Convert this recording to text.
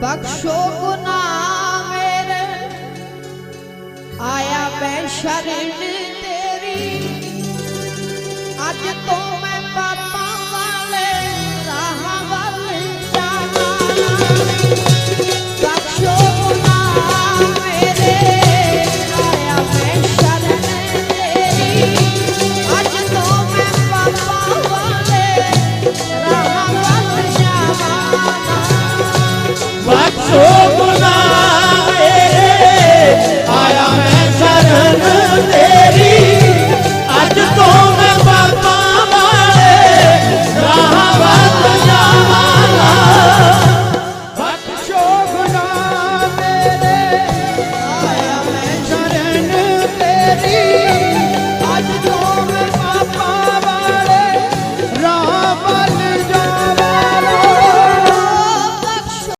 ਬਖਸ਼ੋ ਗੁਨਾਹ ਮੇਰੇ ਆਇਆ ਮੈਂ ਸ਼ਰਨ ਤੇਰੀ। ਅੱਜ ਤੋਂ back so